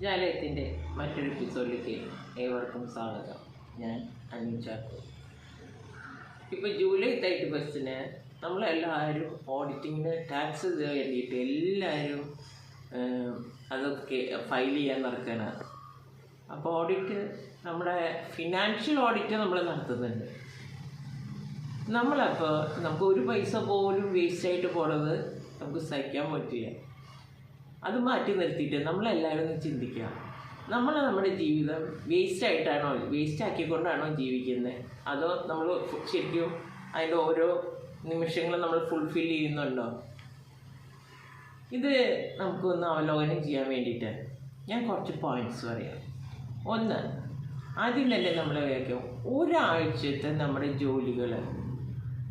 ജാലയത്തിന്റെ മറ്റൊരു എപ്പിസോഡിലേക്ക് ഏവർക്കും സ്വാഗതം. ഞാൻ അനിൽ ചാക്കോ. ഇപ്പോൾ ജൂലൈ തേർട്ടി ഫസ്റ്റിന് നമ്മളെല്ലാവരും ഓഡിറ്റിങ്ങിന് ടാക്സ് വേണ്ടിയിട്ട് എല്ലാവരും അതൊക്കെ ഫയൽ ചെയ്യാൻ നടക്കുകയാണ് അപ്പോൾ ഓഡിറ്റ് നമ്മുടെ ഫിനാൻഷ്യൽ ഓഡിറ്റ് നമ്മൾ നടത്തുന്നുണ്ട്. നമ്മളപ്പോൾ നമുക്ക് ഒരു പൈസ പോലും വേസ്റ്റ് ആയിട്ട് പോണത് നമുക്ക് സഹിക്കാൻ പറ്റില്ല. അത് മാറ്റി നിർത്തിയിട്ട് നമ്മളെല്ലാവരും ഒന്ന് ചിന്തിക്കുക. നമ്മൾ നമ്മുടെ ജീവിതം വേസ്റ്റ് ആയിട്ടാണോ വേസ്റ്റ് ആക്കിക്കൊണ്ടാണോ ജീവിക്കുന്നത് അതോ നമ്മൾ ശരിക്കും അതിന്റെ ഓരോ നിമിഷങ്ങളും നമ്മൾ ഫുൾഫിൽ ചെയ്യുന്നുണ്ടോ? ഇത് നമുക്കൊന്ന് അവലോകനം ചെയ്യാൻ വേണ്ടിയിട്ട് ഞാൻ കുറച്ച് പോയിന്റ്സ് പറയാം. ഒന്ന് തന്നെ നമ്മൾ കേൾക്കും ഒരാഴ്ചത്തെ നമ്മുടെ ജോലികൾ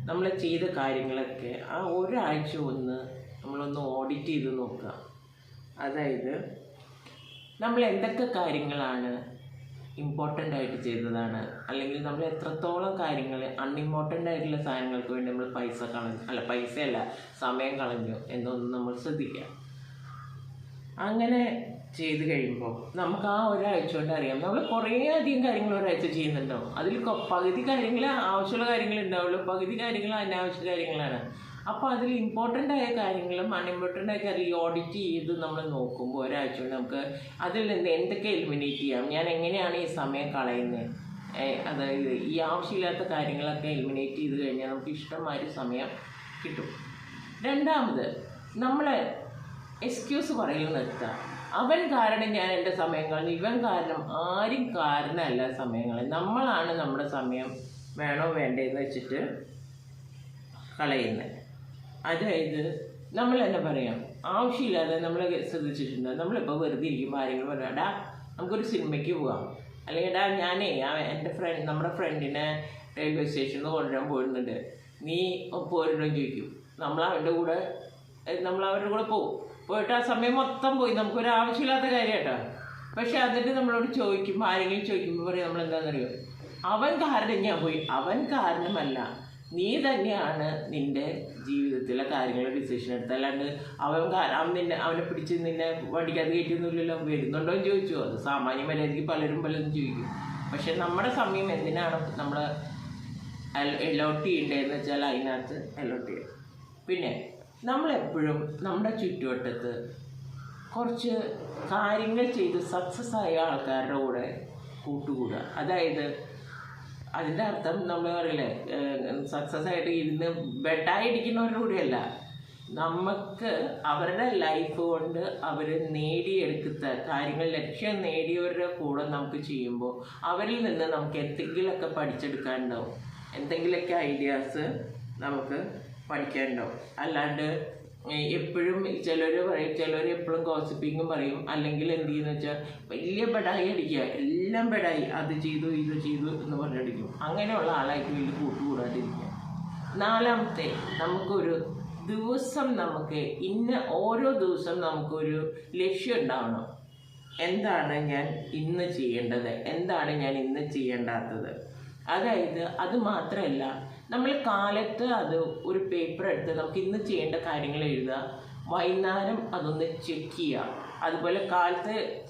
നമ്മൾ ചെയ്ത കാര്യങ്ങളൊക്കെ ആ ഒരാഴ്ച ഒന്ന് നമ്മളൊന്ന് ഓഡിറ്റ് ചെയ്ത് നോക്കുക. അതായത് നമ്മൾ എന്തൊക്കെ കാര്യങ്ങളാണ് ഇമ്പോർട്ടന്റ് ആയിട്ട് ചെയ്തതാണ് അല്ലെങ്കിൽ നമ്മൾ എത്രത്തോളം കാര്യങ്ങൾ അൺഇമ്പോർട്ടന്റ് ആയിട്ടുള്ള സാധനങ്ങൾക്ക് വേണ്ടി നമ്മൾ പൈസ കളഞ്ഞു അല്ല പൈസയല്ല സമയം കളഞ്ഞു എന്നൊന്നും നമ്മൾ ശ്രദ്ധിക്കുക. അങ്ങനെ ചെയ്ത് കഴിയുമ്പോൾ നമുക്ക് ആ ഒരാഴ്ച കൊണ്ട് അറിയാം. നമ്മൾ കുറേ അധികം കാര്യങ്ങൾ ഒരാഴ്ച ചെയ്യുന്നുണ്ടാവും അതിൽ പകുതി കാര്യങ്ങൾ ആവശ്യമുള്ള കാര്യങ്ങൾ ഉണ്ടാവുള്ളൂ പകുതി കാര്യങ്ങൾ അനാവശ്യ കാര്യങ്ങളാണ്. അപ്പോൾ അതിൽ ഇമ്പോർട്ടന്റ് ആയ കാര്യങ്ങളും അൺഇമ്പോർട്ടന്റ് ആയ കാര്യം ഓഡിറ്റ് ചെയ്ത് നമ്മൾ നോക്കുമ്പോൾ ഒരാഴ്ച കൊണ്ട് നമുക്ക് അതിൽ നിന്ന് എന്തൊക്കെ എലിമിനേറ്റ് ചെയ്യാം? ഞാൻ എങ്ങനെയാണ് ഈ സമയം കളയുന്നത് അതായത് ഈ ആവശ്യമില്ലാത്ത കാര്യങ്ങളൊക്കെ എലിമിനേറ്റ് ചെയ്ത് കഴിഞ്ഞാൽ നമുക്ക് ഇഷ്ടമായൊരു സമയം കിട്ടും. രണ്ടാമത് നമ്മൾ എക്സ്ക്യൂസ് പറയൽ നിർത്തുക അവൻ കാരണം ഞാൻ എന്റെ സമയം കളഞ്ഞു. ഇവൻ കാരണം ആരും കാരണമല്ല സമയം നമ്മളാണ് നമ്മുടെ സമയം വേണോ വേണ്ടേന്ന് വെച്ചിട്ട് കളയുന്നത്. അതായത് നമ്മൾ തന്നെ പറയാം. ആവശ്യമില്ലാതെ നമ്മൾ ശ്രദ്ധിച്ചിട്ടുണ്ട്. നമ്മളിപ്പോൾ വെറുതെ ഇരിക്കുമ്പോൾ ആരെങ്കിലും പറയാം എടാ നമുക്കൊരു സിനിമയ്ക്ക് പോകാം അല്ലെങ്കിൽ എടാ ഞാനേ എന്റെ ഫ്രണ്ട് നമ്മുടെ ഫ്രണ്ടിനെ റെയിൽവേ സ്റ്റേഷനിൽ കൊണ്ടുവരാൻ പോയിരുന്നുണ്ട് നീ പോരുന്നോ ചോദിക്കും. നമ്മൾ കൂടെ നമ്മൾ അവരുടെ കൂടെ പോകും പോയിട്ട് ആ സമയം മൊത്തം പോയി. നമുക്കൊരു ആവശ്യമില്ലാത്ത കാര്യമായിട്ടാ പക്ഷെ അതിന് നമ്മളോട് ചോദിക്കും ആരെങ്കിലും ചോദിക്കുമ്പോൾ പറയും നമ്മൾ എന്താണെന്നറിയോ അവൻ കാരണം ഞാൻ പോയി. അവൻ കാരണമല്ല. നീ തന്നെയാണ് നിന്റെ ജീവിതത്തിലെ കാര്യങ്ങൾ ഡിസിഷൻ എടുത്തത്. അല്ലാണ്ട് അവൻ അവൻ നിന്നെ അവനെ പിടിച്ച് നിന്നെ വണ്ടിക്കകത്ത് കയറ്റിയൊന്നുമില്ലല്ലോ. വരുന്നുണ്ടോ എന്ന് ചോദിച്ചു. അത് സാമാന്യ മര്യാദയ്ക്ക് പലരും പലരും ചോദിക്കും. പക്ഷെ നമ്മുടെ സമയം എന്തിനാണ് നമ്മൾ അലോട്ട് ചെയ്യേണ്ടതെന്ന് വെച്ചാൽ അതിനകത്ത് അലോട്ട് ചെയ്യാം പിന്നെ നമ്മളെപ്പോഴും നമ്മുടെ ചുറ്റുവട്ടത്ത് കുറച്ച് കാര്യങ്ങൾ ചെയ്ത് സക്സസ് ആയ ആൾക്കാരുടെ കൂടെ കൂട്ടുകൂടുക. അതായത് അതിന്റെ അർത്ഥം നമ്മൾ പറയില്ലേ സക്സസ് ആയിട്ട് ഇരുന്ന് ബെഡായിരിക്കുന്നവരുടെ കൂടെയല്ല. നമുക്ക് അവരുടെ ലൈഫ് കൊണ്ട് അവർ നേടിയെടുക്കുന്ന കാര്യങ്ങൾ ലക്ഷ്യം നേടിയവരുടെ കൂടെ നമുക്ക് ചെയ്യുമ്പോൾ അവരിൽ നിന്ന് നമുക്ക് എന്തെങ്കിലുമൊക്കെ പഠിച്ചെടുക്കാനുണ്ടാവും. എന്തെങ്കിലുമൊക്കെ ഐഡിയാസ് നമുക്ക് പഠിക്കാനുണ്ടാവും അല്ലാണ്ട് എപ്പോഴും ചിലർ പറയും ചിലർ എപ്പോഴും ഗോസിപ്പിങ്ങും പറയും. അല്ലെങ്കിൽ എന്ത് ചെയ്യുന്ന വെച്ചാൽ വലിയ പെടായി അടിക്കുക. എല്ലാം പെടായി അത് ചെയ്തു ഇത് ചെയ്തു എന്ന് പറഞ്ഞടിക്കും. അങ്ങനെയുള്ള ആളായിട്ട് വലിയ കൂട്ടുകൂടാതിരിക്കുക. നാലാമത്തെ നമുക്കൊരു ദിവസം നമുക്ക് ഇന്ന് ഓരോ ദിവസം നമുക്കൊരു ലക്ഷ്യം ഉണ്ടാവണം. എന്താണ് ഞാൻ ഇന്ന് ചെയ്യേണ്ടത്? എന്താണ് ഞാൻ ഇന്ന് ചെയ്യേണ്ടാത്തത്? അതായത് അത് മാത്രമല്ല നമ്മൾ കാലത്ത് അത് ഒരു പേപ്പർ എടുത്ത് നമുക്ക് ഇന്ന് ചെയ്യേണ്ട കാര്യങ്ങൾ എഴുതുക. വൈകുന്നേരം അതൊന്ന് ചെക്ക് ചെയ്യുക. അതുപോലെ കാലത്ത്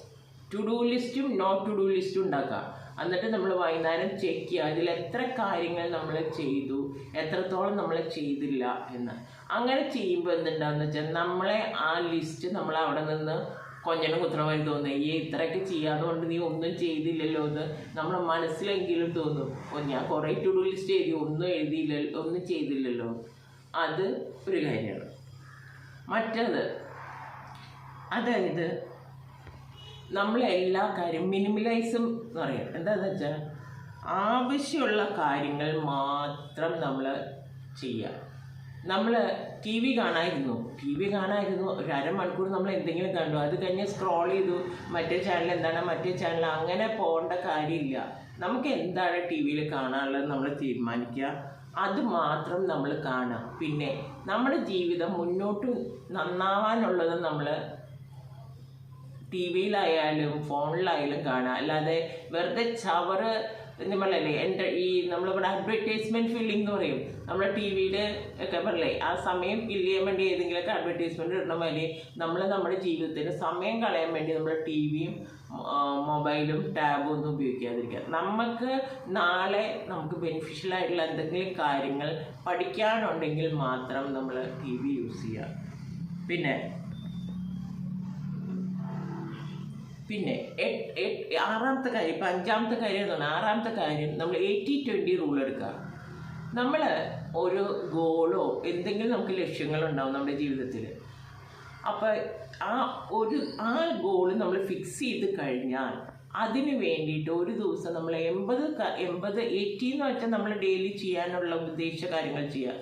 ടു ഡു ലിസ്റ്റും നോട്ട് ടു ഡു ലിസ്റ്റും ഉണ്ടാക്കുക. എന്നിട്ട് നമ്മൾ വൈകുന്നേരം ചെക്ക് ചെയ്യുക. അതിൽ എത്ര കാര്യങ്ങൾ നമ്മൾ ചെയ്തു? എത്രത്തോളം നമ്മൾ ചെയ്തില്ല എന്ന്. അങ്ങനെ ചെയ്യുമ്പോൾ എന്തുണ്ടാകുന്ന വെച്ചാൽ നമ്മളെ ആ ലിസ്റ്റ് നമ്മൾ അവിടെ നിന്ന് കൊഞ്ഞനും കുത്രമായി തോന്നുന്നത് ഈ ഇത്രയൊക്കെ ചെയ്യാതെ കൊണ്ട് നീ ഒന്നും ചെയ്തില്ലല്ലോ എന്ന് നമ്മുടെ മനസ്സിലെങ്കിലും തോന്നും. ഓ ഞാൻ കുറേ ടു ഡു ലിസ്റ്റ് എഴുതി ഒന്നും എഴുതിയില്ലല്ലോ ഒന്നും ചെയ്തില്ലല്ലോ. അത് ഒരു കാര്യമാണ്. മറ്റത് അതായത് നമ്മൾ എല്ലാ കാര്യം മിനിമലൈസും എന്ന് പറയാം. എന്താണെന്ന് വെച്ചാൽ ആവശ്യമുള്ള കാര്യങ്ങൾ മാത്രം നമ്മൾ ചെയ്യുക നമ്മൾ ടി വി കാണായിരുന്നു. ടി വി കാണായിരുന്നു. ഒരു അരമണിക്കൂർ നമ്മൾ എന്തെങ്കിലും കണ്ടു. അത് കഴിഞ്ഞ് സ്ക്രോൾ ചെയ്തു. മറ്റേ ചാനൽ എന്താണ്? മറ്റേ ചാനൽ അങ്ങനെ പോകേണ്ട കാര്യമില്ല. നമുക്ക് എന്താണ് ടി വിയിൽ കാണാനുള്ളത് നമ്മൾ തീരുമാനിക്കുക. അത് മാത്രം നമ്മൾ കാണുക. പിന്നെ നമ്മുടെ ജീവിതം മുന്നോട്ട് നന്നാവാനുള്ളത് നമ്മൾ ടി വിയിലായാലും ഫോണിലായാലും കാണാം അല്ലാതെ വെറുതെ ചവറ് നമ്മളല്ലേ എന്റെ ഈ നമ്മളിവിടെ അഡ്വർടൈസ്മെന്റ് ഫില്ലിംഗ് എന്ന് പറയും. നമ്മുടെ ടി വിയിൽ ഒക്കെ പറയല്ലേ ആ സമയം ഫില്ല് ചെയ്യാൻ വേണ്ടി ഏതെങ്കിലുമൊക്കെ അഡ്വർടൈസ്മെന്റ് ഇടണ. മാതിരി നമ്മൾ നമ്മുടെ ജീവിതത്തിന് സമയം കളയാൻ വേണ്ടി നമ്മൾ ടി വിയും മൊബൈലും ടാബും ഒന്നും ഉപയോഗിക്കാതിരിക്കുക. നമുക്ക് നാളെ നമുക്ക് ബെനിഫിഷ്യൽ ആയിട്ടുള്ള എന്തെങ്കിലും കാര്യങ്ങൾ പഠിക്കാനുണ്ടെങ്കിൽ മാത്രം നമ്മൾ ടി വി യൂസ് ചെയ്യുക. പിന്നെ പിന്നെ ആറാമത്തെ കാര്യം ഇപ്പം അഞ്ചാമത്തെ കാര്യം എന്താണ് ആറാമത്തെ കാര്യം നമ്മൾ എയ്റ്റി ട്വന്റി റൂൾ എടുക്കുക. നമ്മൾ ഒരു ഗോളോ എന്തെങ്കിലും നമുക്ക് ലക്ഷ്യങ്ങളുണ്ടാവും നമ്മുടെ ജീവിതത്തിൽ അപ്പോൾ ആ ഒരു ആ ഗോൾ നമ്മൾ ഫിക്സ് ചെയ്ത് കഴിഞ്ഞാൽ അതിന് വേണ്ടിയിട്ട് ഒരു ദിവസം നമ്മൾ എൺപത് എൺപത് എയ്റ്റി എന്ന് വെച്ചാൽ നമ്മൾ ഡെയിലി ചെയ്യാനുള്ള ഉദ്ദേശ കാര്യങ്ങൾ ചെയ്യുക.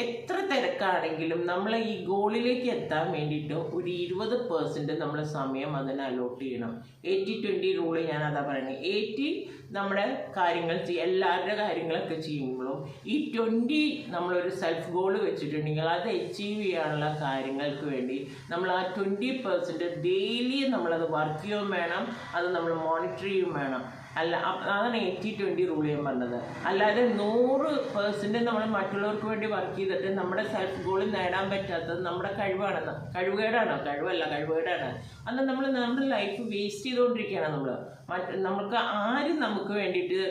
എത്ര തിരക്കാണെങ്കിലും നമ്മൾ ഈ ഗോളിലേക്ക് എത്താൻ വേണ്ടിയിട്ട് ഒരു ഇരുപത് പേഴ്സന്റ് നമ്മൾ സമയം അതിന് അലോട്ട് ചെയ്യണം. എയ്റ്റി ട്വന്റി റൂൾ ഞാൻ അതാ പറയുന്നത് എയ്റ്റി നമ്മുടെ കാര്യങ്ങൾ എല്ലാവരുടെ കാര്യങ്ങളൊക്കെ ചെയ്യുമ്പോഴും ഈ ട്വന്റി നമ്മളൊരു സെൽഫ് ഗോൾ വെച്ചിട്ടുണ്ടെങ്കിൽ അത് അച്ചീവ് ചെയ്യാനുള്ള കാര്യങ്ങൾക്ക് വേണ്ടി നമ്മൾ ആ ട്വന്റി പെർസെന്റ് ഡെയിലി നമ്മളത് വർക്ക് ചെയ്യുകയും വേണം. അത് നമ്മൾ മോണിറ്റർ ചെയ്യുകയും വേണം. അല്ല അതാണ് എയ്റ്റി ട്വന്റി റൂൾ ചെയ്യാൻ പറഞ്ഞത്. അല്ലാതെ നൂറ് പേഴ്സന്റ് നമ്മൾ മറ്റുള്ളവർക്ക് വേണ്ടി വർക്ക് ചെയ്തിട്ട് നമ്മുടെ സെൽഫ് ഗോളിൽ നേടാൻ പറ്റാത്തത് നമ്മുടെ കഴിവാണെന്ന്. കഴിവുകേടാണോ? കഴിവല്ല കഴിവുകേടാണ്. അന്ന് നമ്മൾ നമ്മുടെ ലൈഫ് വേസ്റ്റ് ചെയ്തുകൊണ്ടിരിക്കുകയാണ് നമ്മൾ മറ്റ് നമുക്ക് ആരും നമുക്ക് വേണ്ടിയിട്ട്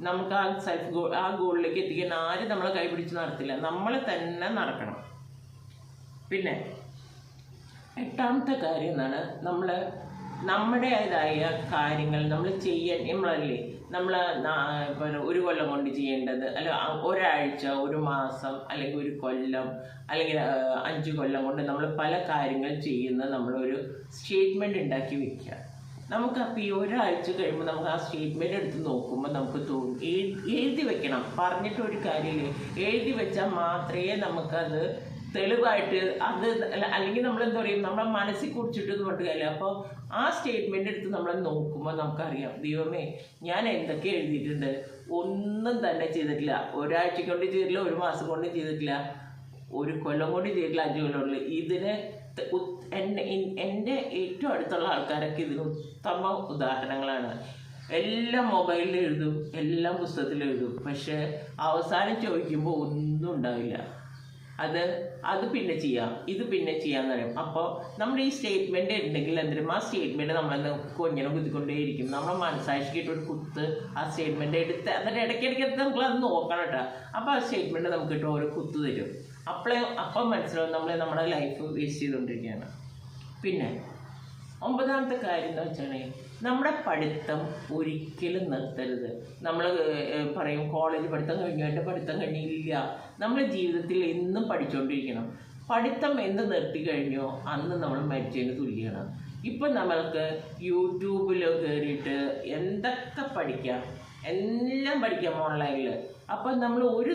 നമുക്ക് ആ സെൽഫ് ഗോൾ ആ ഗോളിലേക്ക് എത്തിക്കാൻ ആരും നമ്മളെ കൈപിടിച്ച് നടത്തില്ല. നമ്മൾ തന്നെ നടക്കണം. പിന്നെ എട്ടാമത്തെ കാര്യം എന്നാണ് നമ്മൾ നമ്മുടേതായ കാര്യങ്ങൾ നമ്മൾ ചെയ്യാൻ നമ്മളല്ലേ നമ്മൾ ഒരു കൊല്ലം കൊണ്ട് ചെയ്യേണ്ടത് അല്ല ഒരാഴ്ച ഒരു മാസം അല്ലെങ്കിൽ ഒരു കൊല്ലം അല്ലെങ്കിൽ അഞ്ച് കൊല്ലം കൊണ്ട് നമ്മൾ പല കാര്യങ്ങൾ ചെയ്യുന്ന നമ്മളൊരു സ്റ്റേറ്റ്മെന്റ് ഉണ്ടാക്കി വെക്കുക. നമുക്ക് അപ്പോൾ ഈ ഒരാഴ്ച കഴിയുമ്പോൾ നമുക്ക് ആ സ്റ്റേറ്റ്മെന്റ് എടുത്ത് നോക്കുമ്പോൾ നമുക്ക് തോന്നും എഴുതി വെക്കണം. പറഞ്ഞിട്ട് ഒരു കാര്യമില്ല എഴുതി വെച്ചാൽ മാത്രമേ നമുക്കത് തെളിവായിട്ട് അത് അല്ലെങ്കിൽ നമ്മൾ എന്താ പറയും നമ്മളെ മനസ്സിൽ കുറിച്ചിട്ട് പറഞ്ഞിട്ട് കാര്യമില്ല. അപ്പോൾ ആ സ്റ്റേറ്റ്മെന്റ് എടുത്ത് നമ്മൾ നോക്കുമ്പോൾ നമുക്കറിയാം ദൈവമേ ഞാൻ എന്തൊക്കെ എഴുതിയിട്ടുണ്ട്. ഒന്നും തന്നെ ചെയ്തിട്ടില്ല. ഒരാഴ്ച കൊണ്ട് ചെയ്തിട്ടില്ല ഒരു മാസം കൊണ്ട് ചെയ്തിട്ടില്ല ഒരു കൊല്ലം കൊണ്ട് ചെയ്തിട്ടില്ല അഞ്ച് കൊല്ലം കൊണ്ട് ഇതിന് എന്നെ എന്റെ ഏറ്റവും അടുത്തുള്ള ആൾക്കാരൊക്കെ ഇതിന് ഉത്തമ ഉദാഹരണങ്ങളാണ്. എല്ലാം മൊബൈലിൽ എഴുതും എല്ലാം പുസ്തകത്തിൽ എഴുതും. പക്ഷേ അവസാനം ചോദിക്കുമ്പോൾ ഒന്നും ഉണ്ടാവില്ല. അത് അത് പിന്നെ ചെയ്യാം ഇത് പിന്നെ ചെയ്യാന്ന് പറയും. അപ്പോൾ നമ്മുടെ ഈ സ്റ്റേറ്റ്മെന്റ് ഉണ്ടെങ്കിൽ എന്തിനും ആ സ്റ്റേറ്റ്മെന്റ് നമ്മളെന്ന് കൊഞ്ഞിനെ കുത്തിക്കൊണ്ടേയിരിക്കും. നമ്മുടെ മനസ്സാക്ഷിക്കിട്ട് ഒരു കുത്ത് ആ സ്റ്റേറ്റ്മെന്റ് എടുത്ത് എന്നിട്ട് ഇടയ്ക്കിടയ്ക്ക് നമ്മൾ അത് നോക്കണം കേട്ടോ. അപ്പോൾ ആ സ്റ്റേറ്റ്മെന്റ് നമുക്ക് കിട്ടും ഓരോ കുത്ത് തരും. അപ്പോഴേ അപ്പം മനസ്സിലാവും നമ്മൾ നമ്മുടെ ലൈഫ് വേസ്റ്റ് ചെയ്തുകൊണ്ടിരിക്കുകയാണ് പിന്നെ ഒമ്പതാമത്തെ കാര്യം എന്ന് വെച്ചാൽ നമ്മുടെ പഠിത്തം ഒരിക്കലും നിർത്തരുത്. നമ്മൾ പറയും കോളേജ് പഠിത്തം കഴിഞ്ഞു എന്റെ പഠിത്തം കഴിഞ്ഞില്ല. നമ്മൾ ജീവിതത്തിൽ എന്നും പഠിച്ചുകൊണ്ടിരിക്കണം പഠിത്തം എന്ത് നിർത്തി കഴിഞ്ഞോ അന്ന് നമ്മൾ മരിച്ചതിന് തുല്യമാണ്. ഇപ്പം നമ്മൾക്ക് യൂട്യൂബിൽ കയറിയിട്ട് എന്തൊക്കെ പഠിക്കാം? എല്ലാം പഠിക്കാം ഓൺലൈനിൽ അപ്പം നമ്മൾ ഒരു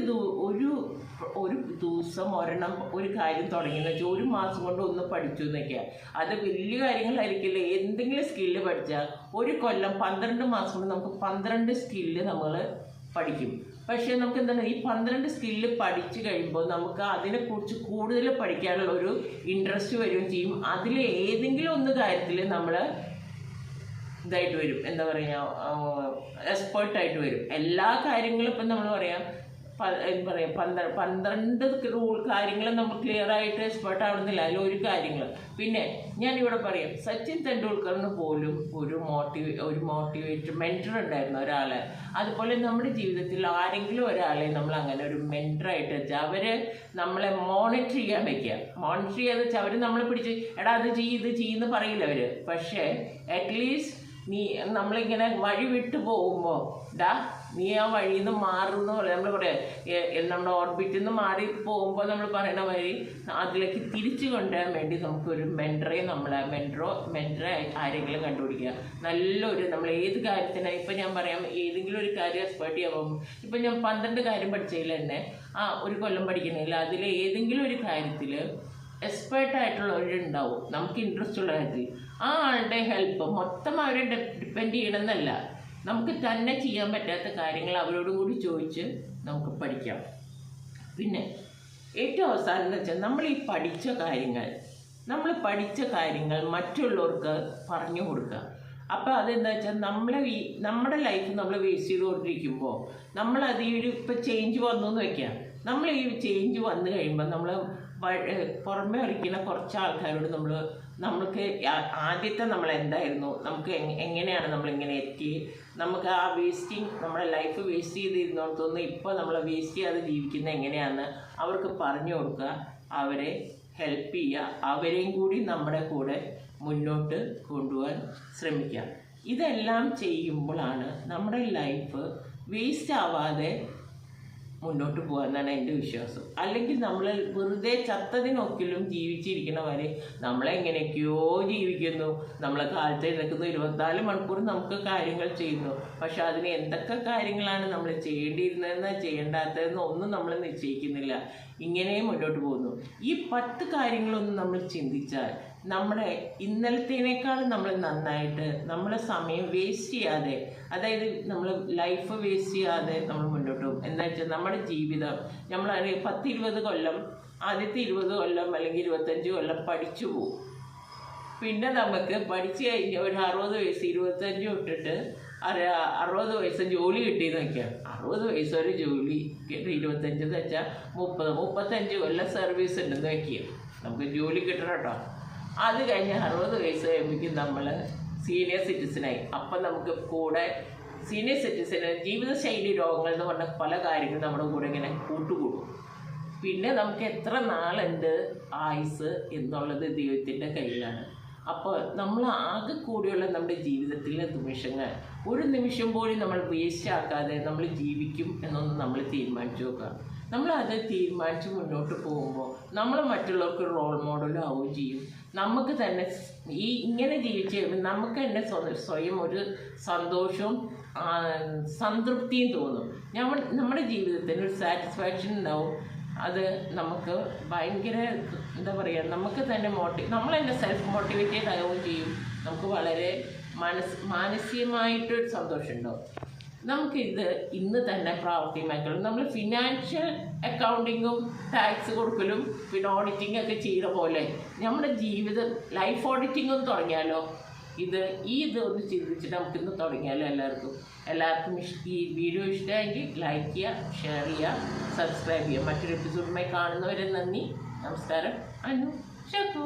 ഒരു ഒരു ദിവസം ഒരെണ്ണം ഒരു കാര്യം തുടങ്ങി വെച്ചാൽ ഒരു മാസം കൊണ്ട് ഒന്ന് പഠിച്ചു എന്നൊക്കെയാ അത് വലിയ കാര്യങ്ങളായിരിക്കില്ല. എന്തെങ്കിലും സ്കില്ല് പഠിച്ചാൽ ഒരു കൊല്ലം പന്ത്രണ്ട് മാസം കൊണ്ട് നമുക്ക് പന്ത്രണ്ട് സ്കില്ല് നമ്മൾ പഠിക്കും. പക്ഷേ നമുക്ക് എന്താണ് ഈ പന്ത്രണ്ട് സ്കില്ല് പഠിച്ചു കഴിയുമ്പോൾ നമുക്ക് അതിനെക്കുറിച്ച് കൂടുതൽ പഠിക്കാനുള്ള ഒരു ഇൻട്രസ്റ്റ് വരികയും ചെയ്യും. അതിൽ ഏതെങ്കിലും ഒന്ന് കാര്യത്തിൽ നമ്മൾ ഇതായിട്ട് വരും. എന്താ പറയുക എക്സ്പേർട്ടായിട്ട് വരും. എല്ലാ കാര്യങ്ങളും ഇപ്പം നമ്മൾ പറയാം പ- എന്താ പറയുക പന്ത്ര പന്ത്രണ്ട് റൂൾ കാര്യങ്ങൾ നമ്മൾ ക്ലിയർ ആയിട്ട് എക്സ്പേർട്ട് ആവുന്നില്ല അതിൽ ഒരു കാര്യങ്ങൾ പിന്നെ ഞാൻ ഇവിടെ പറയാം. സച്ചിൻ തെണ്ടുൽക്കറിന് പോലും ഒരു മോട്ടിവേ ഒരു മോട്ടിവേറ്റ് മെന്റർ ഉണ്ടായിരുന്നു ഒരാളെ. അതുപോലെ നമ്മുടെ ജീവിതത്തിൽ ആരെങ്കിലും ഒരാളെ നമ്മൾ അങ്ങനെ ഒരു മെന്ററായിട്ട് വെച്ചാൽ അവർ നമ്മളെ മോണിറ്റർ ചെയ്യാൻ വയ്ക്കുക മോണിറ്റർ ചെയ്യാന്ന് വെച്ചാൽ അവർ നമ്മളെ പിടിച്ച് എടാ അത് ചെയ്യ് ഇത് ചെയ്യുന്ന പറയില്ല അവർ പക്ഷേ അറ്റ്ലീസ്റ്റ് നീ നമ്മളിങ്ങനെ വഴി വിട്ടു പോകുമ്പോൾ ഡാ നീ ആ വഴിയിൽ നിന്ന് മാറുന്ന പോലെ നമ്മൾ പറയാം നമ്മുടെ ഓർബിറ്റിൽ നിന്ന് മാറി പോകുമ്പോൾ നമ്മൾ പറയുന്ന വഴി അതിലേക്ക് തിരിച്ചു കൊണ്ടുവരാൻ വേണ്ടി നമുക്കൊരു മെന്ററെ നമ്മളെ മെന്ററോ മെന്ററെ ആരെങ്കിലും കണ്ടുപിടിക്കുക. നല്ലൊരു നമ്മൾ ഏത് കാര്യത്തിനാണ് ഇപ്പം ഞാൻ പറയാം ഏതെങ്കിലും ഒരു കാര്യം എക്സ്പേർട്ട് ചെയ്യാൻ ഇപ്പം ഞാൻ പന്ത്രണ്ട് കാര്യം പഠിച്ചതിൽ തന്നെ ആ ഒരു കൊല്ലം പഠിക്കുന്നില്ല. അതിൽ ഏതെങ്കിലും ഒരു കാര്യത്തിൽ എക്സ്പേർട്ട് ആയിട്ടുള്ളവരുണ്ടാവും നമുക്ക് ഇൻട്രസ്റ്റ് ഉള്ള കാര്യത്തിൽ. ആ ആളുടെ ഹെൽപ്പ് മൊത്തം അവരെ ഡിപ്പെൻഡ് ചെയ്യണമെന്നല്ല നമുക്ക് തന്നെ ചെയ്യാൻ പറ്റാത്ത കാര്യങ്ങൾ അവരോടും കൂടി ചോദിച്ച് നമുക്ക് പഠിക്കാം. പിന്നെ ഏറ്റവും അവസാനം എന്ന് വെച്ചാൽ നമ്മൾ ഈ പഠിച്ച കാര്യങ്ങൾ നമ്മൾ പഠിച്ച കാര്യങ്ങൾ മറ്റുള്ളവർക്ക് പറഞ്ഞു കൊടുക്കുക. അപ്പോൾ അതെന്താ വെച്ചാൽ നമ്മളെ നമ്മുടെ ലൈഫ് നമ്മൾ വേസ്റ്റ് ചെയ്തുകൊണ്ടിരിക്കുമ്പോൾ നമ്മൾ അത് ഈ ഒരു ഇപ്പം ചേഞ്ച് വന്നു എന്ന് വെക്കാം. നമ്മൾ ഈ ചേഞ്ച് വന്നു കഴിയുമ്പോൾ നമ്മൾ പുറമെ ഒരിക്കുന്ന കുറച്ച് ആൾക്കാരോട് നമ്മൾ നമ്മൾക്ക് ആദ്യത്തെ നമ്മൾ എന്തായിരുന്നു നമുക്ക് എങ്ങനെയാണ് നമ്മൾ ഇങ്ങനെ എത്തി? നമുക്ക് ആ വേസ്റ്റിങ് നമ്മുടെ ലൈഫ് വേസ്റ്റ് ചെയ്തിരുന്നോടത്തൊന്ന് ഇപ്പോൾ നമ്മൾ വേസ്റ്റ് ചെയ്യാതെ ജീവിക്കുന്ന എങ്ങനെയാണെന്ന് അവർക്ക് പറഞ്ഞു കൊടുക്കുക. അവരെ ഹെൽപ്പ് ചെയ്യുക. അവരെയും കൂടി നമ്മുടെ കൂടെ മുന്നോട്ട് കൊണ്ടുപോകാൻ ശ്രമിക്കുക. ഇതെല്ലാം ചെയ്യുമ്പോഴാണ് നമ്മുടെ ലൈഫ് വേസ്റ്റ് ആവാതെ മുന്നോട്ട് പോകാമെന്നാണ് എന്റെ വിശ്വാസം. അല്ലെങ്കിൽ നമ്മൾ വെറുതെ ചത്തതിനൊക്കിലും ജീവിച്ചിരിക്കണവരെ നമ്മളെങ്ങനെയൊക്കെയോ ജീവിക്കുന്നു. നമ്മളെ കാലത്ത് എഴുന്നേക്കുന്നു ഇരുപത്തിനാല് മണിക്കൂർ നമുക്ക് കാര്യങ്ങൾ ചെയ്യുന്നു. പക്ഷെ അതിന് എന്തൊക്കെ കാര്യങ്ങളാണ് നമ്മൾ ചെയ്യേണ്ടിയിരുന്നതെന്ന് ചെയ്യേണ്ടാത്തതെന്ന് ഒന്നും നമ്മൾ നിശ്ചയിക്കുന്നില്ല. ഇങ്ങനെ മുന്നോട്ട് പോകുന്നു. ഈ പത്ത് കാര്യങ്ങളൊന്നും നമ്മൾ ചിന്തിച്ചാൽ നമ്മുടെ ഇന്നലത്തേനേക്കാളും നമ്മൾ നന്നായിട്ട് നമ്മളെ സമയം വേസ്റ്റ് ചെയ്യാതെ അതായത് നമ്മൾ ലൈഫ് വേസ്റ്റ് ചെയ്യാതെ നമ്മൾ മുന്നോട്ട് പോകും. എന്താ വെച്ചാൽ നമ്മുടെ ജീവിതം നമ്മൾ പത്ത് ഇരുപത് കൊല്ലം ആദ്യത്തെ ഇരുപത് കൊല്ലം അല്ലെങ്കിൽ ഇരുപത്തഞ്ച് കൊല്ലം പഠിച്ചു പോകും പിന്നെ നമുക്ക് പഠിച്ചു കഴിഞ്ഞ് ഒരു അറുപത് വയസ്സ് ഇരുപത്തഞ്ച് തൊട്ടിട്ട് അറുപത് വയസ്സ് ജോലി കിട്ടിയെന്ന് വെക്കാം. അറുപത് വയസ്സ് ഒരു ജോലി കിട്ടി ഇരുപത്തഞ്ച് എന്ന് വെച്ചാൽ മുപ്പത് മുപ്പത്തഞ്ച് കൊല്ലം സർവീസ് ഉണ്ടെന്ന് വെക്കുക നമുക്ക് ജോലി കിട്ടണം കേട്ടോ. അത് കഴിഞ്ഞ് അറുപത് വയസ്സ് കഴിയുമ്പോഴേക്കും നമ്മൾ സീനിയർ സിറ്റിസനായി അപ്പം നമുക്ക് കൂടെ സീനിയർ സിറ്റിസന് ജീവിതശൈലി രോഗങ്ങൾ എന്ന് പറഞ്ഞ പല കാര്യങ്ങളും നമ്മുടെ കൂടെ ഇങ്ങനെ കൂട്ടുകൂടും. പിന്നെ നമുക്ക് എത്ര നാളുണ്ട് ആയുസ് എന്നുള്ളത് ദൈവത്തിന്റെ കയ്യിലാണ്. അപ്പോൾ നമ്മൾ ആകെ കൂടിയുള്ള നമ്മുടെ ജീവിതത്തിലെ നിമിഷങ്ങൾ ഒരു നിമിഷം പോലും നമ്മൾ വേസ്റ്റ് ആക്കാതെ നമ്മൾ ജീവിക്കും എന്നൊന്ന് നമ്മൾ തീരുമാനിച്ചു നോക്കുക. നമ്മൾ അത് തീരുമാനിച്ച് മുന്നോട്ട് പോകുമ്പോൾ നമ്മൾ മറ്റുള്ളവർക്ക് റോൾ മോഡലും ആവുകയും ചെയ്യും. നമുക്ക് തന്നെ ഈ ഇങ്ങനെ ജീവിച്ച് നമുക്ക് തന്നെ സ്വയം ഒരു സന്തോഷവും സംതൃപ്തിയും തോന്നും. നമ്മൾ നമ്മുടെ ജീവിതത്തിന് ഒരു സാറ്റിസ്ഫാക്ഷൻ ഉണ്ടാവും. അത് നമുക്ക് ഭയങ്കര എന്താ പറയുക നമുക്ക് തന്നെ മോട്ടി നമ്മൾ തന്നെ സെൽഫ് മോട്ടിവേറ്റഡ് ആവുകയും ചെയ്യും. നമുക്ക് വളരെ മനസ് മാനസികമായിട്ടൊരു സന്തോഷം ഉണ്ടാവും. നമുക്കിത് ഇന്ന് തന്നെ പ്രാവർത്തികമാക്കണം നമ്മൾ ഫിനാൻഷ്യൽ അക്കൗണ്ടിങ്ങും ടാക്സ് കൊടുക്കലും പിന്നെ ഓഡിറ്റിംഗ് ഒക്കെ ചെയ്ത പോലെ നമ്മുടെ ജീവിതം ലൈഫ് ഓഡിറ്റിംഗും തുടങ്ങിയാലോ? ഇത് ഈ ഇത് ഒന്ന് ചിന്തിച്ചിട്ട് നമുക്കിന്ന് തുടങ്ങിയാലോ എല്ലാവർക്കും? എല്ലാവർക്കും ഈ വീഡിയോ ഇഷ്ടമായെങ്കിൽ ലൈക്ക് ചെയ്യുക ഷെയർ ചെയ്യുക സബ്സ്ക്രൈബ് ചെയ്യുക. മറ്റൊരു എപ്പിസോഡുമായി കാണുന്നവരെ നന്ദി. നമസ്കാരം. അനു ഷത്തു.